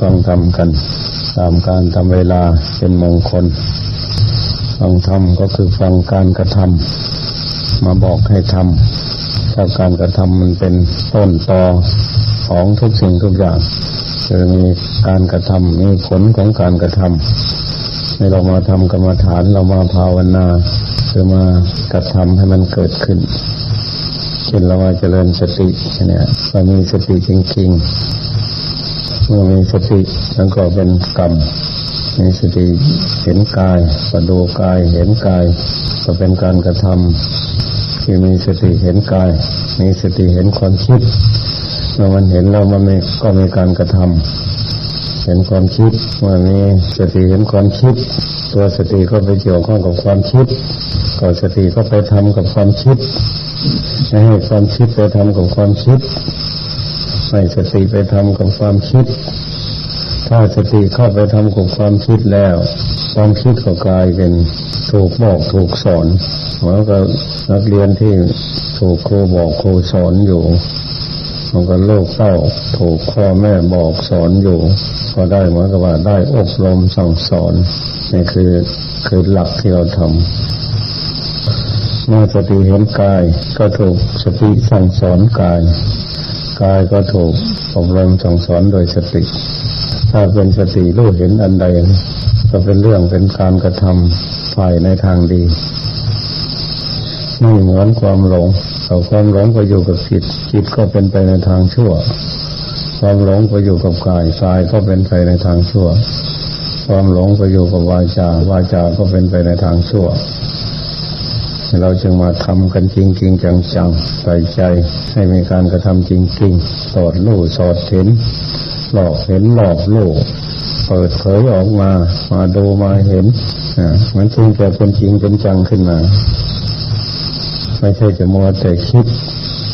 ฟังธรรมกัน ตามการทำเวลาเป็นมงคล ฟังธรรมก็คือฟังการกระทำมาบอกให้ทำถ้าการกระทำมันเป็นต้นตอของทุกสิ่งทุกอย่างจะมีการกระทำมีผลของการกระทำให้เรามาทำกรรมฐานเรามาภาวนาคือมากระทำให้มันเกิดขึ้นเช่นเรามาเจริญสติเนี่ยเรามีสติจริงๆ เมื่อมีสติแล้วก็เป็นกรรม มีสติเห็นกายก็ดูกายเห็นกาย ก็เป็นการกระทำที่มีสติเห็นกาย มีสติเห็นความคิดเมื่อมันเห็นแล้วมันมก็มีการกระทำเห็นความคิดเมื่อมีสติเห็นความคิด ตัวสติก็ไปเกี่ยวข้องกับความคิดก็สติก็ไปทำกับความคิดให้ความคิดไปทำกับความคิด ให้สติไปทำกับความคิด ถ้าสติเข้าไปทำกับความคิดแล้ว ความคิดก็กลายเป็นถูกบอกถูกสอนเหมือนกับนักเรียนที่ถูกครูบอกครูสอนอยู่มันก็โลกเต้าถูกพ่อแม่บอกสอนอยู่ ก็ได้เหมือนกับว่าได้อบรมสั่งสอนนี่คือคือหลักที่เราทำเมื่อสติเห็นกายก็ถูกสติสั่งสอนกาย กายก็ถูกอบรมสั่งสอนโดยสติ ถ้าเป็นสติรู้เห็นอันใด ก็เป็นเรื่องเป็นการกระทำฝ่ายในทางดี ไม่เหมือนความหลงเอาความหลงก็อยู่กับจิต จิตก็เป็นไปในทางชั่ว ความหลงก็อยู่กับกายกายก็เป็นไปในทางชั่ว ความหลงก็อยู่กับวาจาวาจาก็เป็นไปในทางชั่ว เราจึงมาทำกันจริงจริงจังจังใส่ใจให้มีการกระทำจริงจริงสอดรู้สอดเห็น หลอกเห็นหลอกลูกเปิดเผยออกมา มาดูมาเห็นอ่ามันจึงจะเป็นจริงเป็นจังขึ้นมา ไม่ใช่จะมัวแต่คิด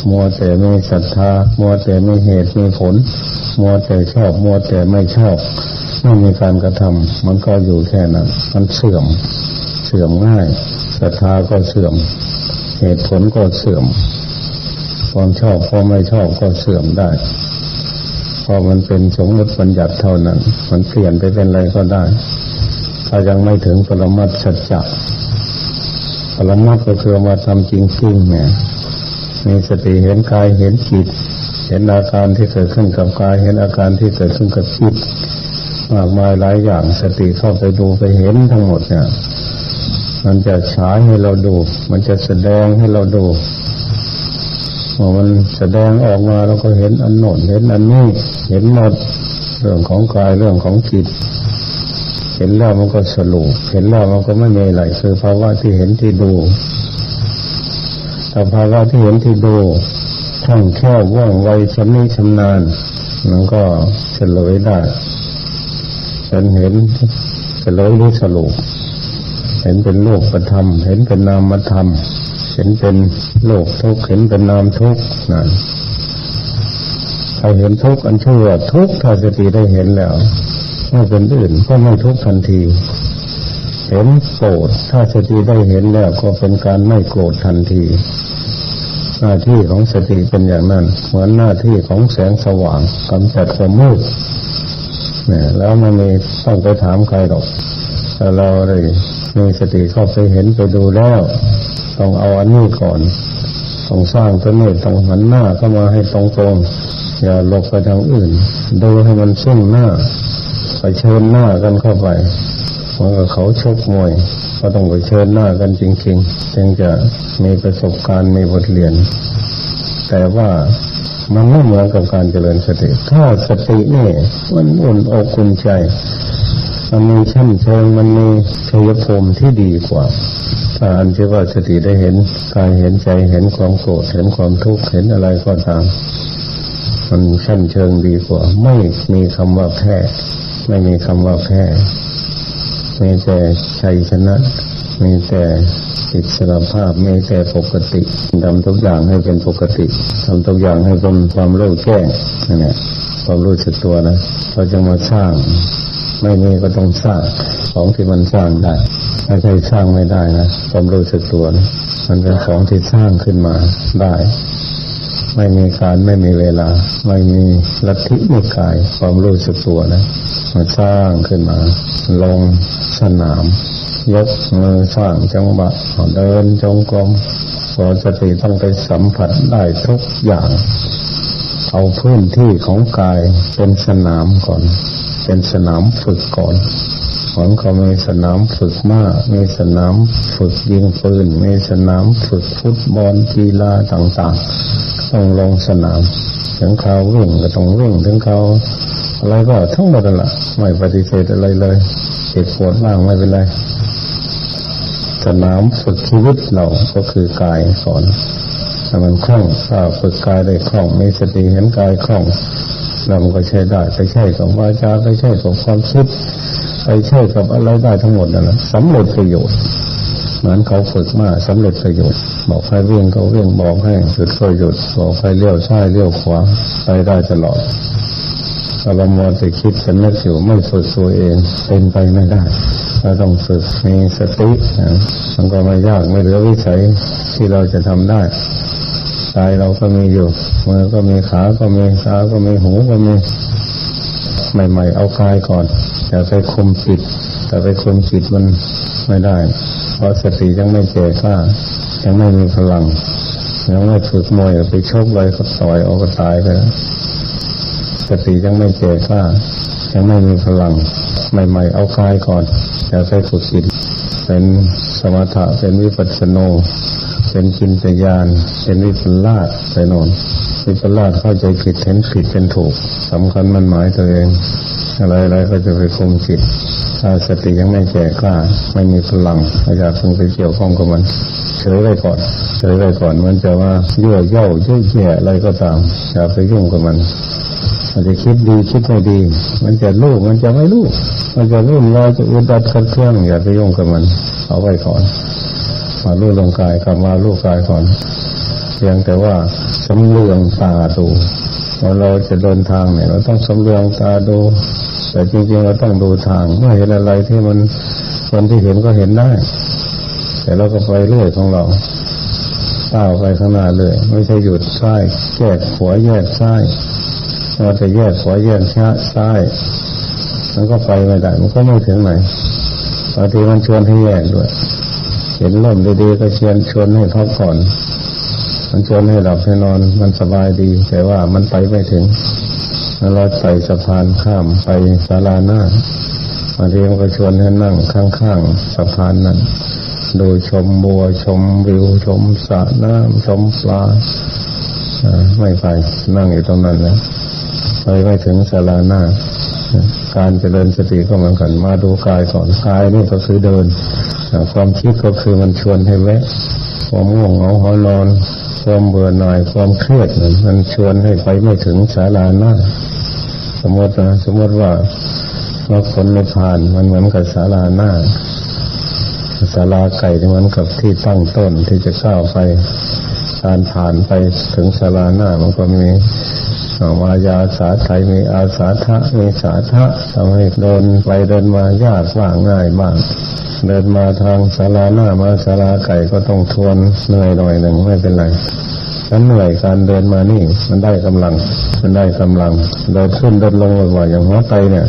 มัวแต่ไม่ศรัทธา มัวแต่ไม่เหตุไม่ผล มัวแต่ชอบ มัวแต่ไม่ชอบ ไม่มีการกระทำมันก็อยู่แค่นั้น มันเสื่อม เสื่อมง่าย ศรัทธาก็เสื่อม เหตุผลก็เสื่อม ความชอบความไม่ชอบก็เสื่อมได้พอมันเป็นสมมติบัญญัติเท่านั้น มันเปลี่ยนไปเป็นอะไรก็ได้ ถ้ายังไม่ถึงปรมัตสัจจะปรมัตถ์ก็คือมาทำจริงๆเนี่ยมีสติเห็นกายเห็นจิต เห็นอาการที่เกิดขึ้นกับกาย เห็นอาการที่เกิดขึ้นกับจิตมากมายหลายอย่างสติเข้าไปดูไปเห็นทั้งหมดเนี่ย มันจะฉายให้เราดู มันจะแสดงให้เราดูพอมันแสดงออกมาเราก็เห็นอันโน้นเห็นอันนี้ เห็นหมดเรื่องของกายเรื่องของจิต เห็นแล้วมันก็สรุปเห็นแล้วมันก็ไม่มีอะไรคือภาวะที่เห็นที่ดูแต่ภาวะที่เห็นที่ดูช่องแค่ว่องไวชำนิชำนาญมันก็เฉลยได้เป็นเห็นเฉลยหรือสรุป ห็นเป็นโลกประธรรม เห็นเป็นนามธรรม เห็นเป็นโลกทุกเห็นเป็นนามทุกนั่นใครเห็นทุกอันชั่วทุกถ้าสติได้เห็นแล้วไม่เป็นอื่นก็ไม่ทุกทันที เห็นโกรธถ้าสติได้เห็นแล้วก็เป็นการไม่โกรธทันที หน้าที่ของสติเป็นอย่างนั้น เหมือนหน้าที่ของแสงสว่างกำจัดความมืดเนี่ยแล้วมันมีต้องไปถามใครหรอกถ้าเราเลย มีสติเข้าไปเห็นไปดูแล้ว ต้องเอาอันนี้ก่อนต้องสร้างตัวนี้ต้องหันหน้าเข้ามาให้ตรงๆอย่าหลบไปทางอื่น ดูให้มันซึ่งหน้าไปเชิญหน้ากันเข้าไปเหมือนกับเขาชกมวยก็ต้องไปเชิญหน้ากันจริงๆจึงจะมีประสบการณ์มีบทเรียน แต่ว่ามันไม่เหมือนกับการเจริญสติ ถ้าสตินี่มันอุ่นอกอุ่นใจ มันมีชั้นเชิงมันมีชัยภูมิที่ดีกว่าถ้าอันที่ว่าสติได้เห็นกายเห็นใจเห็นความโกรธเห็นความทุกข์เห็นอะไรก็ตามมันชั้นเชิงดีกว่า ไม่มีคำว่าแพ้ไม่มีคำว่าแพ้มีแต่ชัยชนะ มีแต่อิสรภาพมีแต่ปกติทำทุกอย่างให้เป็นปกติทำทุกอย่างให้เป็นความรู้แจ้งนั่นแหละความรู้สึกตัวนะเราจะมาสร้าง ไม่มีก็ต้องสร้างของที่มันสร้างได้ไม่ใช่สร้างไม่ได้นะความรู้สึกตัวนะมันเป็นของที่สร้างขึ้นมาได้ ไม่มีการไม่มีเวลา ไม่มีลัทธินิกายความรู้สึกตัวนะมาสร้างขึ้นมา ลงสนาม ยกมือสร้างจังหวะเดินจงกรมพอสติต้องไปสัมผัสได้ทุกอย่าง เอาพื้นที่ของกายเป็นสนามก่อน เป็นสนามฝึกก่อนหวังเขามีสนามฝึกมากมีสนามฝึกยิงปืนมีสนามฝึกฟุตบอลกีฬาต่างๆ ต้องลงสนาม ถึงเขาวิ่งก็ต้องวิ่งถึงเขาอะไรก็ทั้งหมดนั่นแหละไม่ปฏิเสธอะไรเลยเจ็บปวดบ้างไม่เป็นไรสนามฝึกชีวิตเราก็คือกายสอนถ้ามันคล่องถ้าฝึกกายได้คล่องมีสติเห็นกายคล่อง เรามันก็ใช้ได้ไปใช้กับวาจาไปใช้กับความคิดไปใช้กับอะไรได้ทั้งหมดนั่นแหละสำเร็จประโยชน์เหมือนเขาฝึกมาสำเร็จประโยชน์ บอกให้เวี่ยงเขาเวี่ยงบอกให้หยุดก็หยุดบอกให้เลี้ยวซ้ายเลี้ยวขวาไปได้ตลอดถ้าเรามัวแต่คิดจะนึกอยู่ไม่ฝึกตัวเองเป็นไปไม่ได้เราต้องฝึกมีสตินะมันก็ไม่ยากไม่เหลือวิสัยที่เราจะทำได้ กายเราก็มีอยู่มือก็มีขาก็มีตาก็มีหูก็มีใหม่ ๆ เอากายก่อนอย่าไปคุมจิตแต่ไปคุมจิตมันไม่ได้ เพราะสติยังไม่เจกล้ายังไม่มีพลังยังไม่ฝึกมวยไปชกเลยก็ต่อยออกก็ตายไปแล้วสติยังไม่เจกล้ายังไม่มีพลัง ใหม่ ๆ เอากายก่อนอย่าไปฝึกจิตเป็นสมถะเป็นวิปัสสโน เป็นจินตยานเป็นวิปลาสไปโนนวิปลาสเข้าใจผิดเห็นผิดเป็นถูกสำคัญมันหมายตัวเอง อะไรๆก็จะไปคุมจิตถ้าสติยังไม่แก่กล้า ไม่มีพลังอย่าเพิ่งไปเกี่ยวข้องกับมันเฉยไว้ก่อนเฉยไว้ก่อนมันจะว่ายั่วเย่าเย่อแย่อะไรก็ตามอย่าไปยุ่งกับมันมันจะคิดดีคิดไม่ดี มันจะรู้มันจะไม่รู้มันจะรุ่มรอยจะอุดดัดขัดเครื่องอย่าไปยุ่งกับมัน เอาไว้ก่อน มาลู่ลงกายกลับมาลู่กายก่อนเพียงแต่ว่าสำรืองตาดูว่าเราจะเดินทางเนี่ยเราต้องสำรืองตาดู แต่จริงๆเราต้องดูทางเมื่อเห็นอะไรที่มันคนที่เห็นก็เห็นได้ แต่เราก็ไปเรื่อยของเราก้าวไปข้างหน้าเลย ไม่ใช่หยุดซ้ายแยกขวาแยกซ้ายเราจะแยกขวาแยกช้าซ้ายมันก็ไปไม่ได้มันก็ไม่ถึงไหนบางทีมันชวนให้แยกด้วย เห็นล่มดีๆก็เชวนชวนให้พักผ่อน มันชวนให้หลับให้นอน มันสบายดี แต่ว่ามันไปไม่ถึงเราไต่สะพานข้ามไปศาลาหน้าบางทีมันก็ชวนให้นั่งข้างๆสะพานนั้นดูชมบัวชมวิวชมสระน้ำชมปลาไม่ไปนั่งอยู่ตรงนั้นนะไปไม่ถึงศาลาหน้า การเจริญสติก็เหมือนกันมาดูกายก่อนกายนี่ก็คือเดิน ความคิดก็คือมันชวนให้แวะ ความง่วงเหงาหอนอน ความเบื่อหน่ายความเครียดมันชวนให้ไปไม่ถึงศาลาหน้าสมมตินะสมมติว่าเราคนไม่ผ่านมันเหมือนกับศาลาหน้าศาลาไก่เหมือนกับที่ตั้งต้นที่จะก้าไปการผ่านไปถึงศาลาหน้ามันก็มี มายาสาไทยมีอาสาทะมีสาทะทำให้เดินไปเดินมายากบ้างง่ายบ้างเดินมาทางศาลาหน้ามาศาลาไก่ก็ต้องทวนเหนื่อยหน่อยหนึ่งไม่เป็นไรฉันเหนื่อยการเดินมานี่ มันได้กำลัง มันได้กำลังเดินขึ้นเดินลงบ่อยๆอย่างหัวไตเนี่ย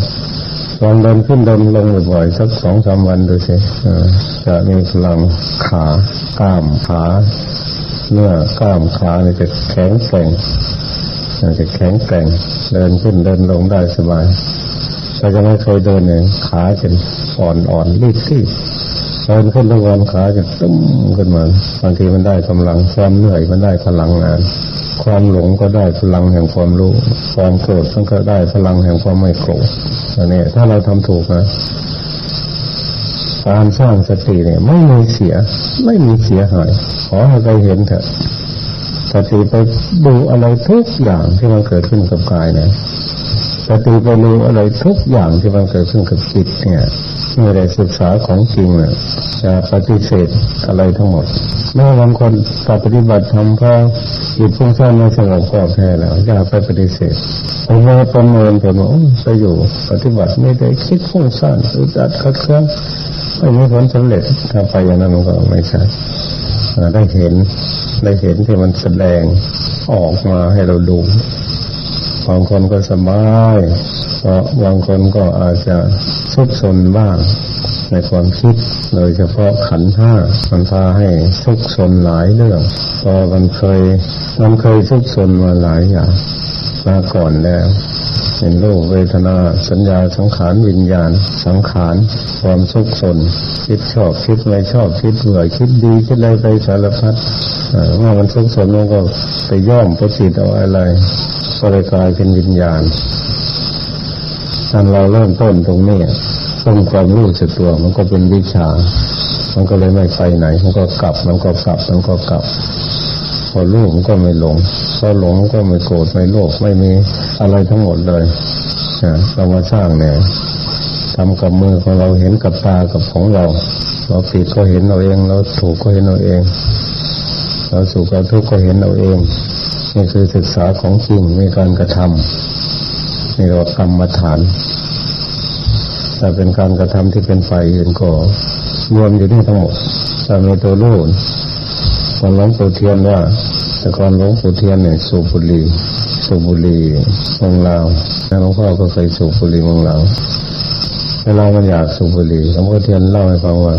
ลองเดินขึ้นเดินลงบ่อยๆสักสองสามวันดูสิจะมีพลังขากล้ามขาเนื้อกล้ามขาเนี่ยจะแข็งแกร่ง จะแข็งแกร่งเดินขึ้นเดินลงได้สบายเราจะไม่เคยเดินเนี่ยขาจะอ่อนอ่อนรีบรีบเดินขึ้นทุกวันขาจะตุ้มขึ้นมาบางทีมันได้กำลังความเหนื่อยมันได้พลังงาน ความหลงก็ได้พลังแห่งความรู้ ความโกรธมันก็ได้พลังแห่งความไม่โกรธอันนี้ถ้าเราทำถูกนะการสร้างสติเนี่ย ไม่มีเสีย ไม่มีเสียหายขอให้ไปเห็นเถอะ สติไปดูอะไรทุกอย่างที่มันเกิดขึ้นกับกายเนี่ยสติไปดูอะไรทุกอย่างที่มันเกิดขึ้นกับจิตเนี่ยเมื่อได้ศึกษาของจริงเนี่ยจะปฏิเสธอะไรทั้งหมดเมื่อบางคนปฏิบัติทำเพราะจิตฟุ้งซ่านไม่สงบก็แพ้แล้วอย่าไปปฏิเสธผมว่าประเมินผมว่าไปอยู่ปฏิบัติไม่ได้คิดฟุ้งซ่านอึดอัดขัดเคืองไม่มีผลสำเร็จถ้าไปอย่างนั้นมันก็ไม่ใช่ ได้เห็นได้เห็นที่มันแสดงออกมาให้เราดูบางคนก็สบายเพราะบางคนก็อาจจะซุกซนบ้าง ในความคิดโดยเฉพาะขันห้ามันพาให้ซุกซนหลายเรื่องเพราะมันเคยมันเคยซุกซนมาหลายอย่างมาก่อนแล้ว เห็นรูปเวทนา สัญญาสังขารวิญญาณ สังขารความสุขสนคิดชอบคิดไม่ชอบคิดเบื่อคิดดีคิดอะไรไปสารพัดเอ่อเมื่อมันสุขสนมันก็ไปย่อมไปจิตเอาอะไรก็เลยกลายเป็นวิญญาณถ้าเราเริ่มต้นตรงนี้ต้องความรู้สึกตัวมันก็เป็นวิชา มันก็เลยไม่ไปไหน มันก็กลับ มันก็กลับ มันก็กลับ พอรู้มันก็ไม่หลงพอหลงก็ไม่โกรธไม่โลภไม่มีอะไรทั้งหมดเลยเรามาสร้างเนี่ยทำกับมือของเราเห็นกับตากับของเรา เราผิดก็เห็นเราเอง เราถูกก็เห็นเราเอง เราสุขเราทุกข์ก็เห็นเราเองนี่คือศึกษาของจริงมีการกระทำนี่เรียกว่ากรรมฐานแต่เป็นการกระทำที่เป็นฝ่ายอื่นก็รวมอยู่ที่ทั้งหมดแต่มีตัวรู้ ตอนหลวงปู่เทียนว่าแต่ก่อนหลวงปู่เทียนเนี่ยสูบบุหรี่สูบบุหรี่เมืองลาวแล้วหลวงพ่อก็เคยสูบบุหรี่เมืองลาวเวลามันอยากสูบบุหรี่หลวงพ่อเทียนเล่าให้ฟังว่า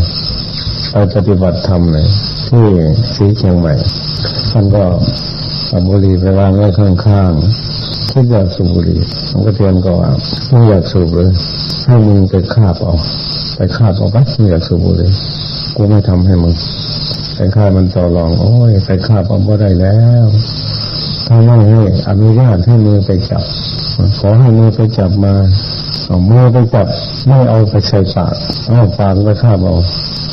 ไปปฏิบัติธรรมเนี่ยที่สีเชียงใหม่ท่านก็เอาบุหรี่ไปวางไว้ข้างๆคิดอยากสูบบุหรี่หลวงพ่อเทียนก็ว่าไม่อยากสูบเลยให้มึงไปคาบเอาไปคาบเอาไปไม่อยากสูบบุหรี่กูไม่ทำให้มึง ไปฆ่ามันต่อรอง โอ้ยไปฆ่าปั๊มก็ได้แล้ว ถ้าไม่ให้อนุญาตให้มือไปจับ ขอให้มือไปจับมาเอามือไปจับไม่เอาไปใส่ปากเอาปากไปคาบเอา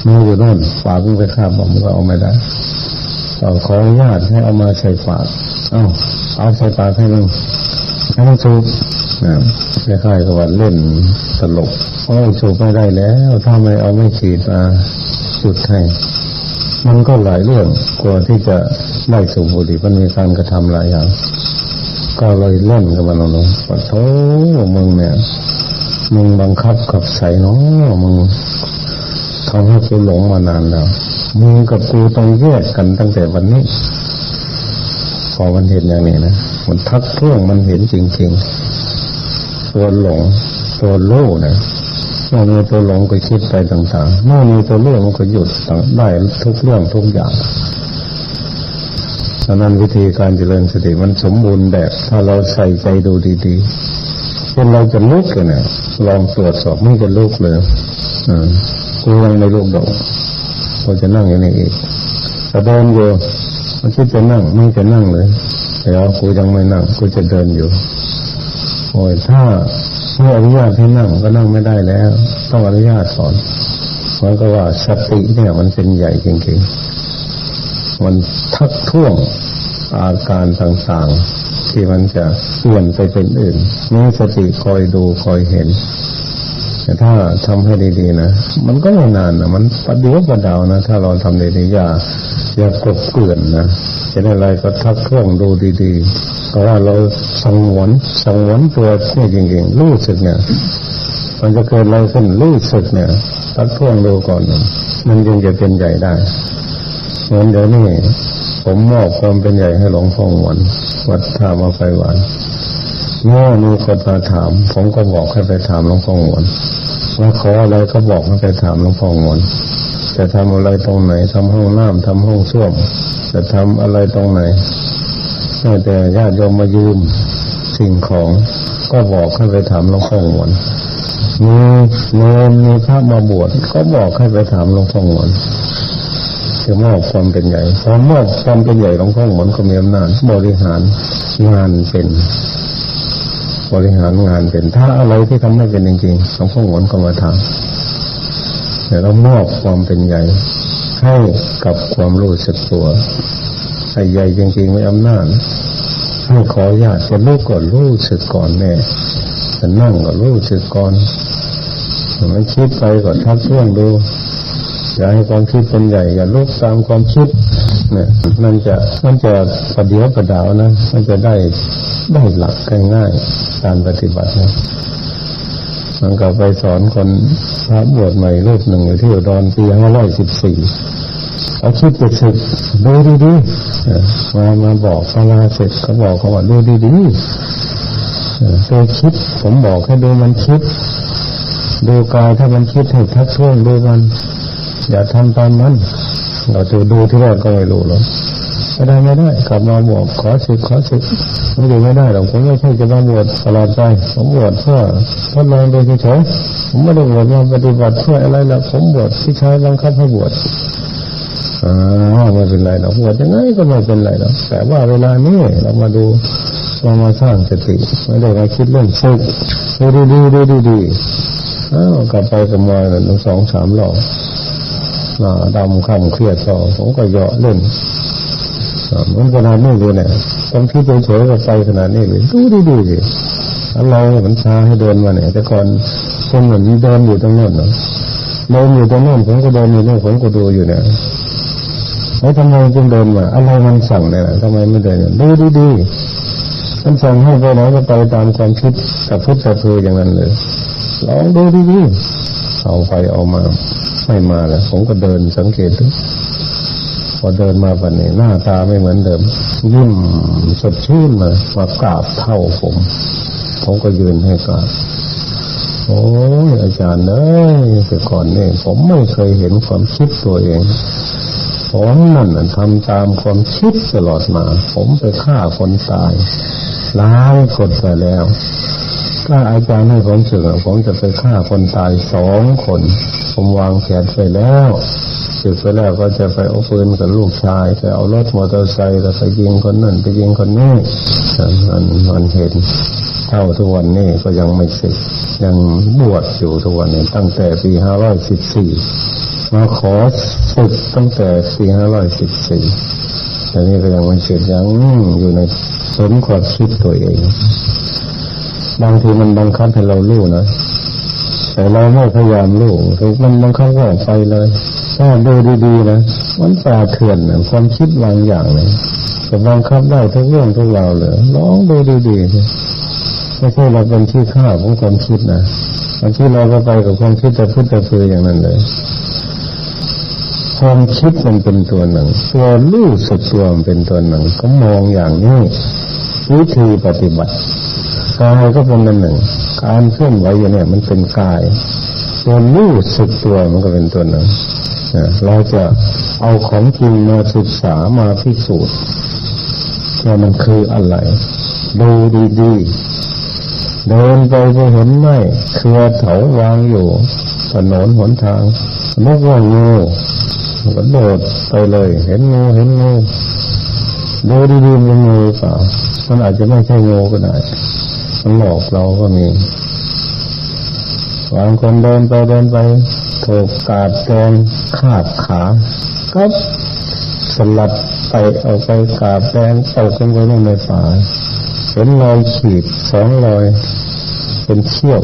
มืออยู่โน่นปากไปคาบเอามันก็เอาไม่ได้เอขออนุญาตให้เอามาใส่ปากเอาเอาใส่ปากให้มึงให้มันสูบนะคล้ายๆกับว่าเล่นตลกโอ้ยสูบไม่ได้แล้ว ถ้าไม่เอาไม่ฉีดมาจุดให้ มันก็หลายเรื่องกว่าที่จะได้สูบบุหรี่มันมีการกระทำหลายอย่าง ก็เลยเล่นกับมันลงว่าโธ่มึงเนี่ยมึงบังคับขับใส่เนาะมึงทำให้กูหลงมานานแล้วมึงกับกูต้องแยกกันตั้งแต่วันนี้ พอมันเห็นอย่างนี้นะมันทักท้วงมันเห็นจริงๆตัวหลงตัวโล่นะ เมื่อมีตัวหลงก็คิดไปต่างๆ เมื่อมีตัวเรื่องมันก็หยุดต่างได้ทุกเรื่องทุกอย่างดังนั้นวิธีการเจริญสติมันสมบูรณ์แบบ ถ้าเราใส่ใจดูดีๆเช่นเราจะลุกกันเนี่ยลองตรวจสอบไม่จะลุกเลยอืมกูยังไม่ลุกดอกเราจะนั่งอย่างนี้อีกแต่เดินอยู่มันคิดจะนั่งไม่จะนั่งเลยเดี๋ยวกูยังไม่นั่งกูจะเดินอยู่โอ้ยถ้า ไม่อนุญาตให้นั่งก็นั่งไม่ได้แล้ว ต้องอนุญาตก่อนมันก็ว่าสติเนี่ย มันเป็นใหญ่จริงๆ มันทักท้วงอาการต่างๆ ที่มันจะเปลี่ยนไปเป็นอื่นมีสติคอยดูคอยเห็นแต่ถ้าทำให้ดีๆนะ มันก็ไม่นานนะมันประเดี๋ยวประดาวนะ ถ้าเราทำดีๆอย่าอย่ากบเกลื่อนนะจะได้อะไรก็ทักท้วงดูดีๆ เพราะว่าเราสังวนสังวนตัวนี่จริงๆรู้สึกเนี่ยมันจะเกิดอะไรขึ้นรู้สึกเนี่ยทักท้วงดูก่อน มันจึงจะเป็นใหญ่ได้เหมือนเดี๋ยวนี้ผมมอบความเป็นใหญ่ให้หลวงพ่อหวนวัดท่ามาไฟหวานเมื่อมีคนมาถาม ผมก็บอกให้ไปถามหลวงพ่อหวนว่าขออะไรก็บอกให้ไปถามหลวงพ่อหวนจะทำอะไรตรงไหนทำห้องน้ำทำห้องส้วม จะทำอะไรตรงไหน แม้แต่ญาติโยมมายืมสิ่งของก็บอกให้ไปถามหลวงพ่อหวนมีเนรมีพระมาบวชก็บอกให้ไปถามหลวงพ่อหวนคือมอบความเป็นใหญ่พอมอบความเป็นใหญ่หลวงพ่อหวนก็มีอำนาจบริหารงานเป็น บริหารงานเป็น ถ้าอะไรที่ทำไม่เป็นจริงๆหลวงพ่อหวนก็มาทำแต่เรามอบความเป็นใหญ่ให้กับความรู้สึกตัว ให้ใหญ่จริงๆไม่อำนาจให้ขอญาติจะรู้ก่อนรู้สึกก่อนแน่จะนั่งก็รู้สึกก่อนไม่คิดไปก็ทักท้วงดูอย่าให้ความคิดเป็นใหญ่อย่าลุกตามความคิดเนี่ยมันจะมันจะประเดี๋ยวประดาวนะมันจะได้ได้หลักง่ายๆการปฏิบัตินะมันก็ไปสอนคนพระบวชใหม่รูปหนึ่งอยู่ที่อุดรปีห้าร้อยสิบสี่ เอาคิดจะศึกดูดีๆเออมามาบอกพระลาเสร็จเขาบอกเขาว่าดูดีๆเออตัวคิด ผมบอกให้ดูมันคิด ดูกายถ้ามันคิดให้ทักท้วงดูมัน อย่าทำตามมัน เราจะดูที่แรกก็ไม่รู้หรอกไม่ได้ไม่ได้กลับมาบวชขอสิขอสิไม่ดูไม่ได้หรอกผมไม่ใช่จะมาบวชตลอดไปผมบวชเพื่อทดลองดูเฉยผมไม่ได้บวชมาปฏิบัติเพื่ออะไรหรอกผมบวชที่ใชายบังคับให้บวช อ่าไม่เป็นไรหรอกบวชยังไงก็ไม่เป็นไรหรอกแต่ว่าเวลานี้เรามาดูเรามาสร้างสติไม่ได้มาคิดเรื่องฝึกดูดีๆดูดีอ้าวกลับไปกับมาหนึ่งสองสามรอบหน้าดำข้ามเครียดต่อผมก็เหยาะเล่นอ่ามันขนาดนี้เลยเนี่ยความคิดเฉยๆกับใจขนาดนี้เลยดูดีๆสิแล้วเราเนี่ยมันชาให้เดินมาเนี่ยแต่ก่อนคนเหมือนเดินอยู่ตรงนั้นเนาะเดินอยู่ตรงนั้นผมก็เดินอยู่นี่ผมก็ดูอยู่เนี่ย แล้วทำไมจึงเดินมาอะไรมันสั่งเนี่ยทำไมไม่เดินเนี่ยดูดีๆมันสั่งให้ไปไหนก็ไปตามความคิดกับพุทธะเพออย่างนั้นเลยลองดูดีๆเอาไปเอามาไม่มาแล้วผมก็เดินสังเกตดูพอเดินมาวันนี้หน้าตาไม่เหมือนเดิมยิ้มสดชื่นมามากราบเท่าผม ผมก็ยืนให้กราบโอ้ยอาจารย์เอ้ยแต่ก่อนนี่ผมไม่เคยเห็นความคิดตัวเอง ผมนั่นทำตามความคิดตลอดมา ผมไปฆ่าคนตายล้างคนไปแล้ว ถ้าอาจารย์ให้ผมสึกอผมจะไปฆ่าคนตายสองคน ผมวางแผนไปแล้วสึกไปแล้วก็จะไปเอาปืนกับลูกชายไปเอารถมอเตอร์ไซค์แล้วไปยิงคนนั่นไปยิงคนนี้มันมันเห็นเท่าทุกวันนี้ก็ยังไม่สึกยังบวชอยู่ทุกวันนี้ตั้งแต่ปีห้าร้อยสิบสี่ มาขอศึกตั้งแต่ปีห้าร้อยสิบสี่แต่นี่ก็ยังไม่เสร็จยังอยู่ในสมความคิดตัวเอง บางทีมันบังคับให้เรารู้นะแต่เราไม่พยายามรู้ถูกมันบังคับก็ออกไปเลยถ้าดูดีๆนะมันป่าเถื่อนนะความคิดบางอย่างเลยจะบังคับได้ทุกเรื่องทุกราวเลยลองดูดีๆไม่ใช่เราเป็นที่ข้าของความคิดนะบางทีเราก็ไปกับความคิดแต่พูดแต่พืออย่างนั้นเลย ความคิดมันเป็นตัวหนึ่งตัวรู้สึกตัวมันเป็นตัวหนึ่งก็มองอย่างนี้วิธีปฏิบัติกายก็เป็นอันหนึ่ง การเคลื่อนไหวอยู่เนี่ยมันเป็นกายตัวรู้สึกตัวมันก็เป็นตัวหนึ่งเราจะเอาของจริงมาศึกษามาพิสูจน์ว่ามันคืออะไร ดูดีๆ เดินไปไปเห็นไหมเครือเถาวางอยู่ถนนหนทางนึกว่างู มันโดดไปเลย เห็นงูเห็นงูดูดีๆมันงูหรือเปล่ามันอาจจะไม่ใช่งูก็ได้ มันหลอกเราก็มีบางคนเดินไปเดินไปถูกกาดแกงขาดขาก็สลัดไปเอาไปกาดแกงตกลงไปลงในป่าเห็นรอยขีดสองรอย เป็นเขี้ยว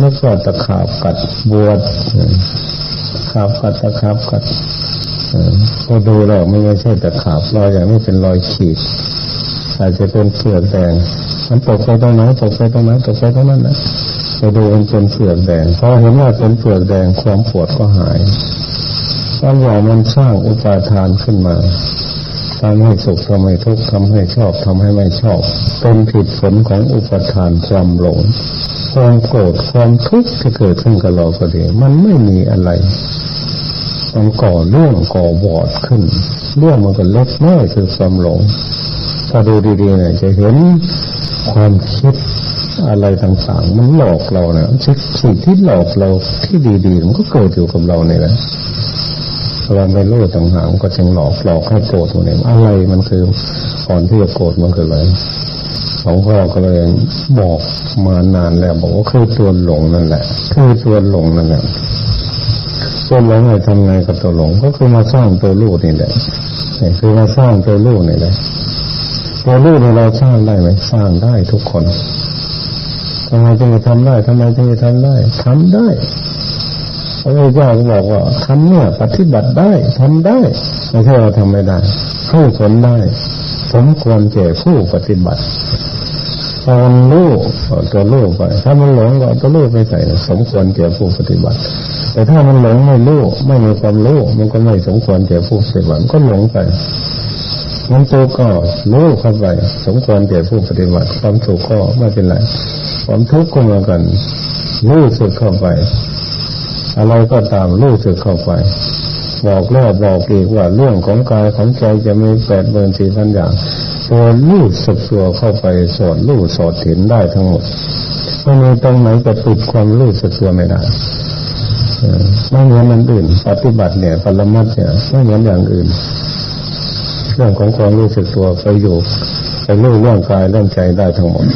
นึกว่าตะขาบกัดบวชขาบกัดตะขาบกัด เออพอดูแล้วไม่ใช่แตะขาบรอยอย่างนี้เป็นรอยขีดอาจจะเป็นเปลือกแดงมันตกไปตรงไหนตกไปตรงไหนตกไปตรงนั้นนะไปดูมันเป็นเปลือกแดงพอเห็นว่าเป็นเปลือกแดงความปวดก็หายตอนว่ามันสร้างอุปาทานขึ้นมาทำให้สุขทำให้ทุกข์ทำให้ชอบทำให้ไม่ชอบ เป็นผิดผลของอุปทานความหลงความโกรธความทุกข์ที่เกิดขึ้นกับเราก็ดีมันไม่มีอะไร มันก่อเรื่องก่อวอดขึ้น เรื่องมันก็เล็กน้อยคือความหลงถ้าดูดีๆเนี่ยจะเห็นความคิดอะไรต่างๆ มันหลอกเราเนี่ยสิ่งที่หลอกเราที่ดีๆ มันก็เกิดอยู่กับเราเนี่ยแหละเราไม่รู้ต่างหากก็จึงหลอกหลอกให้โกรธตัวเนี่ยอะไรมันคือก่อนที่จะโกรธมันคืออะไรหลวงพ่อก็เลยบอกมานานแล้วบอกว่าคือตัวหลงนั่นแหละ คือตัวหลงนั่นแหละ ตัวหลงไงทำไงกับตัวหลงก็คือมาสร้างตัวลูกนี่แหละนี่คือมาสร้างตัวลูกนี่แหละตัวลูกนี่เราสร้างได้ไหมสร้างได้ทุกคนทำไมจึงจะทำได้ทำไมจึงจะทำได้ทำได้พระพุทธเจ้าก็บอกว่าทำเนี่ยปฏิบัติได้ทำได้ไม่ใช่เราทำไม่ได้ผู้ผลได้สมควรแก่ผู้ปฏิบัติตอนรู้เอาตัวรู้ไปถ้ามันหลงก็เอาตัวรู้ไปใส่สมควรแก่ผู้ปฏิบัติ แต่ถ้ามันหลงไม่รู้ไม่มีความรู้มันก็ไม่สมควรแก่ผู้ปฏิบัติก็หลงไปมันตัวก็รู้เข้าไปสมควรแก่ผู้ปฏิบัติความสุขก็ไม่เป็นไรความทุกข์ก็เหมือนกันรู้สึกเข้าไป อะไรก็ตามรู้สึกเข้าไป บอกแล้วบอกอีกว่าเรื่องของกายของใจจะมีแปดเบือนสี่พันอย่างตัวรู้สึกตัวเข้าไปสอดรู้สอดเห็นได้ทั้งหมดไม่มีตรงไหนจะปิดความรู้สึกตัวไม่ได้ ไม่เหมือนอันอื่น ปฏิบัติเนี่ยปรมัตเนี่ยไม่เหมือนอย่างอื่น เรื่องของความรู้สึกตัวไปอยู่ไปรู้เรื่องกายเรื่องใจได้ทั้งหมด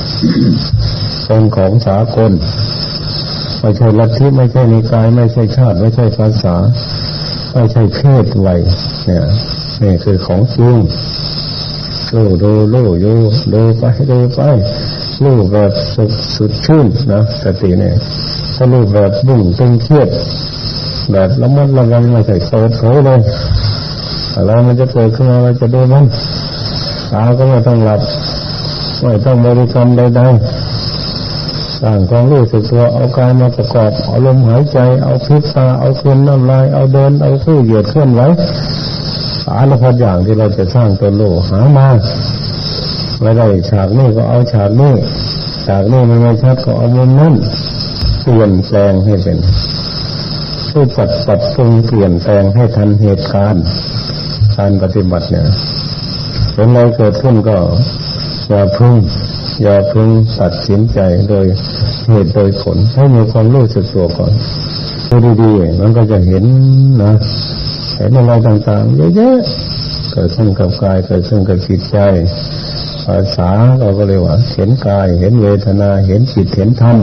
เป็นของสากลไม่ใช่ลัทธิไม่ใช่นิกาย ไม่ใช่ชาติ ไม่ใช่ภาษา ไม่ใช่เพศวัยเนี่ยนี่คือของจริงลู่ดูลู่อยู่ดูไปดูไปลู่แบบสุดสุดชื่นนะสติเนี่ย ถ้าลู่แบบบุ่งเตึงเครียดแบบละมัดระวังไม่ใช่เปิดเผยเลยอะไรมันจะเกิดขึ้นมาเราจะดูมันตาก็ไม่ต้องหลับไม่ต้องบริกรรมใดๆสร้างความรู้สึกตัวเอากายมาประกอบเอาลมหายใจ เอาพิษตาเอาคืนน้ำลาย เอาเดิน เอาสู้เหยียดเคลื่อนไหวสารพัดอย่างที่เราจะสร้างตัวโลกหามาไม่ได้ฉากนี้ก็เอาฉากนี้ฉากนี้มันไม่ชัดก็เอามุมนั้น เปลี่ยนแปลงให้เป็นผู้ปรับปรับปรุงเปลี่ยนแปลงให้ทันเหตุการณ์การปฏิบัติเนี่ยเป็นอะไรเกิดขึ้นก็อย่าพึ่งอย่าพิ่งตัดสินใจโดยเหตุโดยผลให้มีความรู้สึกตัวก่อนดูดีๆมันก็จะเห็นนะเห็นอะไรต่างๆเยอะๆเกิดขึ้นกับกายเกิดขึ้นกับจิตใจภาษาเราก็เรียว่า เห็นกายเห็นเวทนาเห็นจิตเห็นธรรม